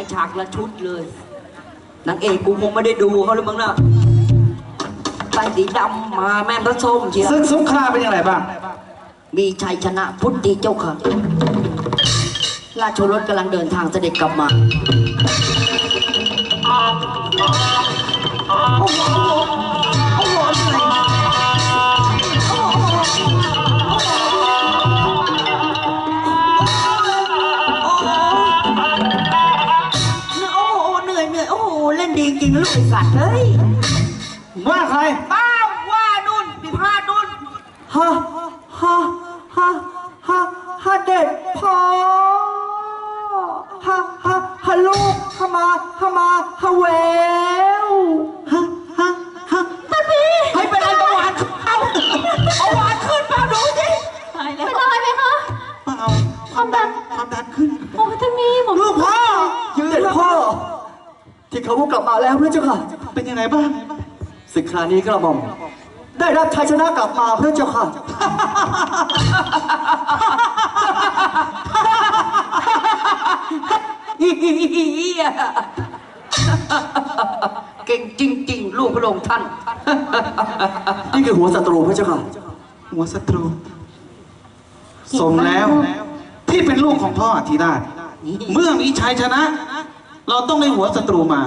ายฉากละชุดเลยนางเอกกูคงไม่ได้ดูเขาเลยมั้งนะใส่สีดำมาแม่พระส้มเชียวซึ่งสงครามเป็นยังไงบ้าง มีชัยชนะพุทธิเจ้าค่ะ ราชโอรสกำลังเดินทางเสด็จกลับมา เล่นดีจริงๆลูกไอ้สัตว์เฮ้ยว่าใครป้าว่านุ่นพิพาทนุ่นฮะฮะฮะฮะฮะเด็ดพอฮะฮะฮะลูกฮะมาฮะมาฮะแวว ที่เขาพวกกลับมาแล้วพระเจ้าค่ะ เป็นยังไงบ้างศึกคราวนี้กระหม่อม ได้รับชัยชนะกลับมาพระเจ้าค่ะ เก่งจริง ๆ ลูกพระองค์ท่าน นี่คือหัวศัตรูพระเจ้าค่ะ หัวศัตรู สมแล้ว ที่เป็นลูกของพ่ออธิราชเมื่อมีชัยชนะ เราต้องได้หัวศัตรูมา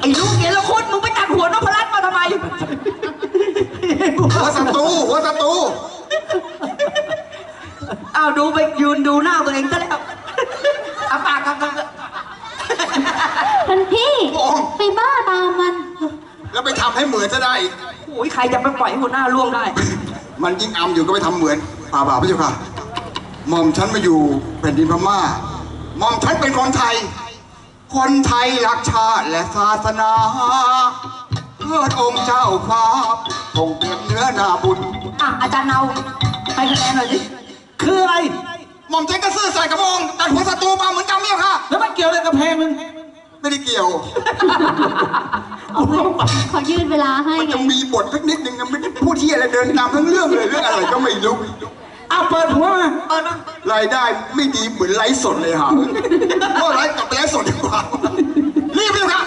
ไอ้ลูกเดี๋ยวละคุณมึงไปตัดหัวนพรัตน์มาทำไมหัวศัตรูหัวศัตรูอ้าวดูไปยืนดูหน้าตัวเองซะแล้วอาปากกันท่านพี่ไปบ้าตามมัน แล้วไปทำให้เหมือนจะได้อีกโอ้ยใครจะไปปล่อยให้หัวหน้าล่วงได้ มันยิ่งอำอยู่ก็ไปทำเหมือนป่าบ่าพระเจ้าค่ะ หม่อมฉันมาอยู่แผ่นดินพม่าหม่อมฉันเป็นคนไทย คนไทยรักชาติและศาสนา เพื่อองค์เจ้าฟ้าคงเต็มเนื้อนาบุญอะอาจารย์เนาให้คะแนนหน่อยสิคืออะไร หม่อมฉันก็ซื่อสัตย์กับพระองค์แต่หัวศัตรูมาเหมือนกันเนี่ยค่ะ แล้วมันเกี่ยวอะไรกับแพงมึงไม่ได้เกี่ยว เอาไว้ขอยืดเวลาให้มันไง จะมีบทสักนิดนึงนะไม่ได้พูดที่อะไรเดินตามทั้งเรื่องเลยเรื่องอะไรก็ไม่รู้ อ้าวเปิดหัวมาเออนะรายได้ไม่ดีเหมือนไลฟ์สดเลยฮะก็ไลฟ์กลับไปไลฟ์สดดีกว่ารีบเลยครับ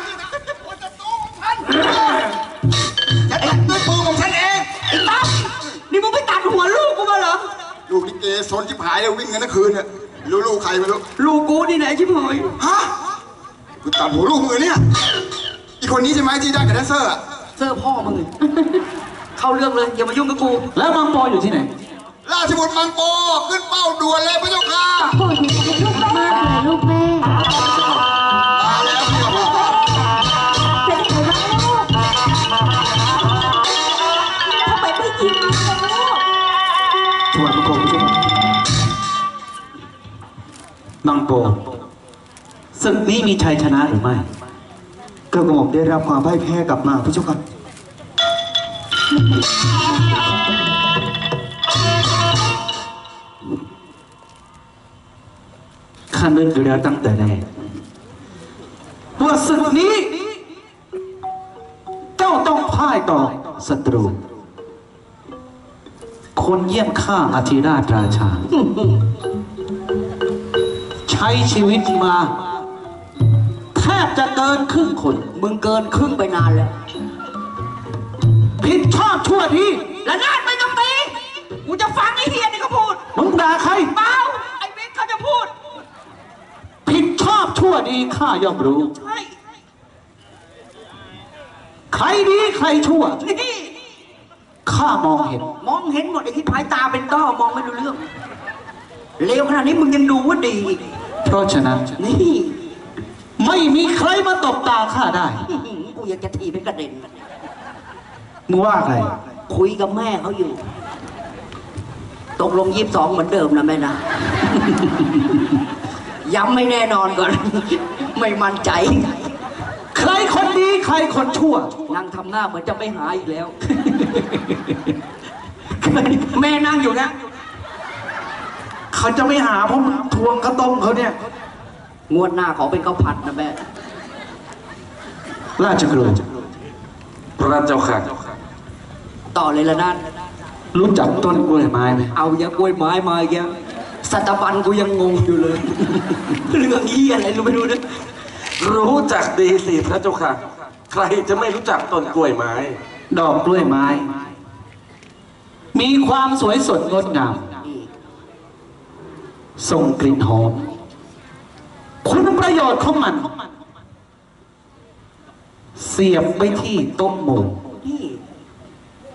ฉันตัดด้วยมือของฉันเองไอ้ตั้มนี่มึงไปตัดหัวลูกกูมาเหรอ ลูกลิเกโซนชิบหายเลยวิ่งกันทั้งคืนเนี่ยรู้ลูกใครไม่รู้ลูกกูนี่ไหนชิบหายฮะกูตัดหัวลูกมือเนี่ยอีกคนนี้ใช่ไหมที่ได้กับแดนเซอร์อะเสื้อพ่อมึงเลยเข้าเรื่องเลยอย่ามายุ่งกับกู แล้วมังปออยู่ที่ไหน ราชบุตรมังโปขึ้นเป้าด่วนเลยพระเจ้าค่ะโปรดอยู่กับลูกมากเลยลูกแม่มาแล้วพระเจ้าค่ะเป็นไงบ้างลูกทำไมไม่ยิงมึงล่ะลูกถวายบังคมพระเจ้าค่ะมังโปศึกนี้มีชัยชนะหรือไม่กระหม่อมได้รับความพ่ายแพ้กลับมาพระเจ้าค่ะ ข้านึกอยู่แล้วตั้งแต่แรกว่าศึกนี้ เจ้าต้องพ่ายต่อศัตรู คนเยี่ยมข้าอธิราชราชา ใช้ชีวิตมาแทบจะเกินครึ่งคน มึงเกินครึ่งไปนานแล้ว ผิดชอบชั่วดีแล้วนาดไม่ต้องตีกูจะฟังไอ้เฮียนี่เขาพูด มึงด่าใครเปล่าจะพูด ผิด ชอบชั่วดีข้าย่อมรู้ ใช่ ใครดีใครชั่ว นี่ ข้ามองเห็น มองเห็นหมดไอ้ที่พายตาเป็นต้อมองไม่รู้เรื่อง เลวขนาดนี้มึงยังดูว่าดีอีกเพราะฉะนั้น นี่ ไม่มีใครมาตบตาข้าได้ อื้อหือกูอยากจะถีบเป็นกระเด็น มึงว่าใคร คุยกับแม่เขาอยู่ ตกลงยีิบสองเหมือนเดิมนะแม่นะ ย้ำไม่แน่นอนก่อน ไม่มั่นใจ ใครคนดีใครคนชั่ว นั่งทำหน้าเหมือนจะไม่หายอีกแล้ว แม่นั่งอยู่นะ เขาจะไม่หาเพราะมึงทวงข้าวต้มเขาเนี่ย งวดหน้าขอเป็นข้าวผัดนะแม่ ราชครูพระเจ้าค่ะ ต่อเลยละนั่นรู้จักต้นกล้วยไม้ไหมเอายากล้วยไม้มาอีกแล้ว สัตบันกูยังงงอยู่เลย เรื่องนี้อะไรรู้ไม่รู้นะรู้จักดีสิพระเจ้าค่ะ ใครจะไม่รู้จักต้นกล้วยไม้ ดอกกล้วยไม้ มีความสวยสดงดงามส่งกลิ่นหอม คุณประโยชน์ของมัน เสียบไปที่โต๊ะหมู่นี่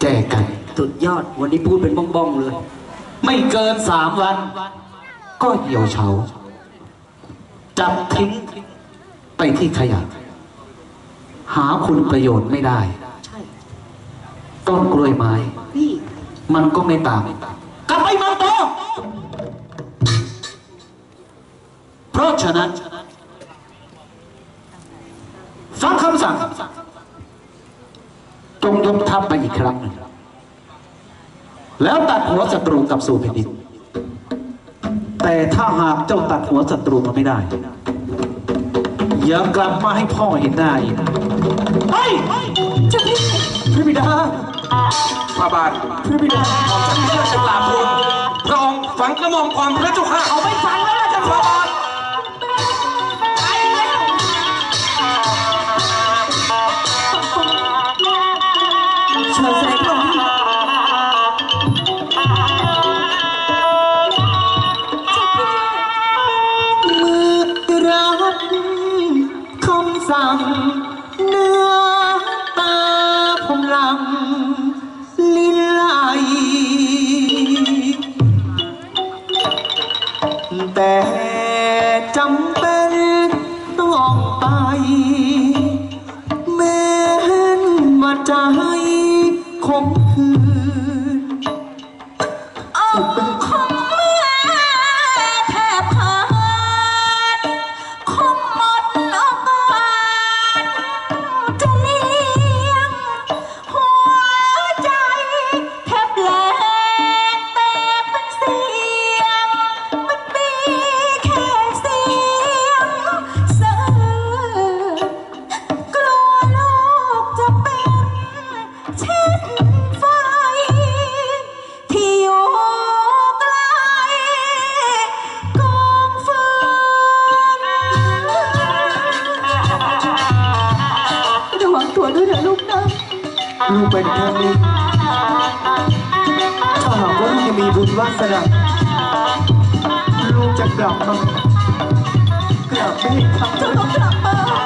แจกกัน สุดยอดวันนี้พูดเป็นบ้องๆเลย ไม่เกินสามวัน ก็เหี่ยวเฉาจับทิ้งไปที่ขยะ หาคุณประโยชน์ไม่ได้ต้นกล้วยไม้ มันก็ไม่ตามกลับไปเมาโตเพราะฉะนั้นฟังคำสั่งจงยกทัพไปอีกครั้งหนึ่งแล้วตัดหัวศัตรูกับสู่แผ่นดิน แต่ถ้าหากเจ้าตัดหัวศัตรูมาไม่ได้ อย่ากลับมาให้พ่อเห็นหน้าอีกเฮ้ยพระบิดาพระบาทพระบิดาหม่อมฉันมีเรื่องจะกราบทูลพระองค์ฝังกระหม่อมความพระเจ้าค่ะเอาไม่ฟังแล้วล่ะจะพอบาท สั่งเนื้อตาผมลังลินไหลแต่จำเป็นต้องไปแม้นมาใจคมคืน วังตัวด้วยนะลูกนะลูกเป็นครั้งนี้ถ้าหากว่าลูกยังมีบุญวาสนาลูกจะกลับมากลับไม่ทำเจ้าต้องกลับมา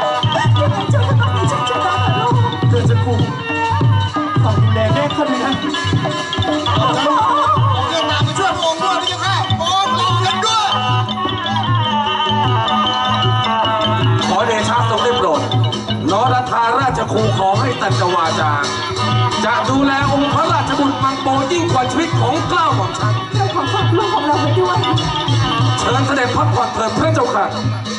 าจาจะดูแลองค์พระราชบุตรมังโปยิ่งกว่าชีวิตของเกล้าของฉัน เราขอฝากลูกของเราไว้ด้วย เชิญเสด็จพักผ่อนเถิดพระเจ้าค่ะข